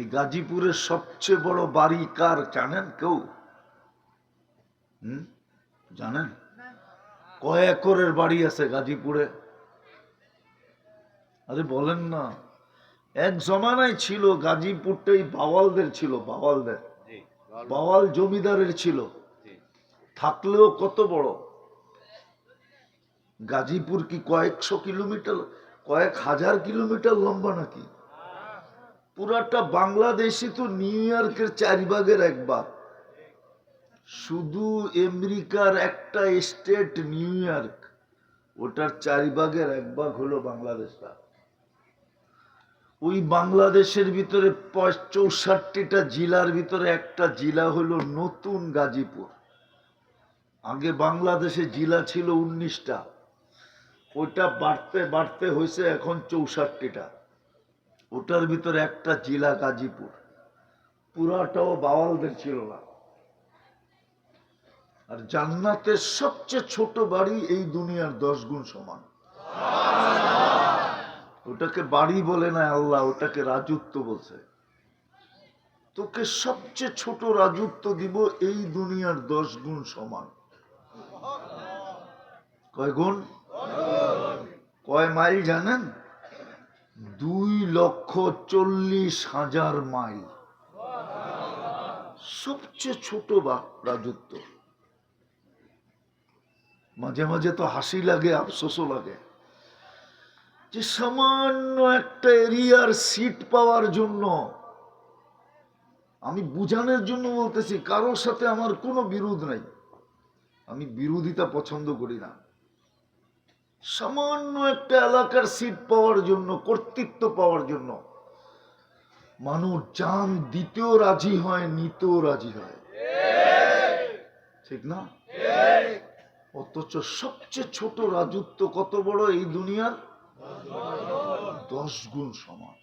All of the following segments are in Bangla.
এই গাজীপুরের সবচেয়ে বড় বাড়ি কার জানেন কেউ? হুম? জানেন? কয় একরের বাড়ি আছে গাজীপুরে? আরে বলেন না। এক জমানায় ছিল গাজীপুরটাই বাওয়ালদের ছিল বাওয়ালদের। বাওয়াল। জমিদারের ছিল। থাকলেও কত বড়? গাজীপুর কি কয়েকশো কিলোমিটার কয়েক হাজার কিলোমিটার লম্বা নাকি? পুরাটা বাংলাদেশি তো নিউ ইয়র্কের চার ভাগের এক ভাগ শুধু আমেরিকার একটা স্টেট নিউ ইয়র্ক ওটার চার ভাগের এক ভাগ হলো বাংলাদেশটা ওই বাংলাদেশের ভিতরে চৌষট্টিটা জেলার ভিতরে একটা জেলা হলো নতুন গাজীপুর। আগে বাংলাদেশে জেলা ছিল উনিশটা। ওইটা বাড়তে বাড়তে হয়েছে এখন চৌষট্টিটা। ওটার ভিতরে একটা জেলা গাজীপুর। পুরাটাও বাওয়ালদের ছিল না। আর জান্নাতের সবচেয়ে ছোট বাড়ি এই দুনিয়ার দশ গুণ সমান। ওটাকে বাড়ি বলে না আল্লাহ, ওটাকে রাজত্ব বলছে। তোকে সবচেয়ে ছোট রাজত্ব দিব এই দুনিয়ার দশ গুণ সমান। কয় গুণ? কয় মাইল জানেন? দুই লক্ষ চল্লিশ হাজার মাইল। সবচেয়ে ছোট রাজত্ব। মাঝে মাঝে তো হাসি লাগে, আফসোসও লাগে। যে সামান্য একটা এরিয়ার সিট পাওয়ার জন্য আমি বুঝানোর জন্য বলতেছি, কারোর সাথে আমার কোনো বিরোধ নাই। আমি বিরোধিতা পছন্দ করি না। সামান্য একটা এলাকার সিট পাওয়ার জন্য, কর্তৃত্ব পাওয়ার জন্য মানুষ জান দিতেও রাজি হয়, নিতেও রাজি হয়। ঠিক না? অথচ সবচেয়ে ছোট রাজত্ব কত বড় এই দুনিয়ার? দশ গুণ সমান।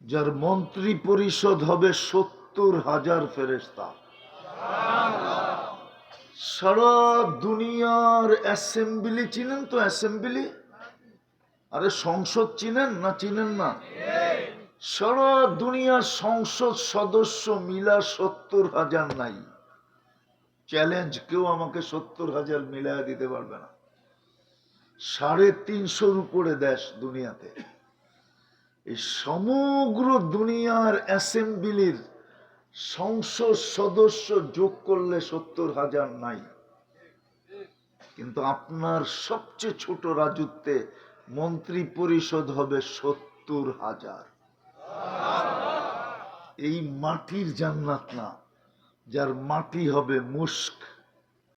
যার মন্ত্রী পরিষদ হবে সত্তর হাজার ফেরেস্তা সারা দুনিয়ার অ্যাসেম্বলি চিনেন তো অ্যাসেম্বলি আরে সংসদ চিনেন না চিনেন না? সারা দুনিয়ার সংসদ সদস্য মিলা সত্তর হাজার নাই। চ্যালেঞ্জ কেউ আমাকে সত্তর হাজার মিলায়া দিতে পারবে না। সাড়ে তিনশোর উপরে দেশ দুনিয়াতে। এই সমগ্র দুনিয়ার অ্যাসেম্বলির সংসদ সদস্য যোগ করলে সত্তর হাজার নাই। কিন্তু আপনার সবচেয়ে ছোট রাজত্বে মন্ত্রী পরিষদ হবে সত্তর হাজার। এই মাটির জান্নাত না, যার মাটি হবে মুস্ক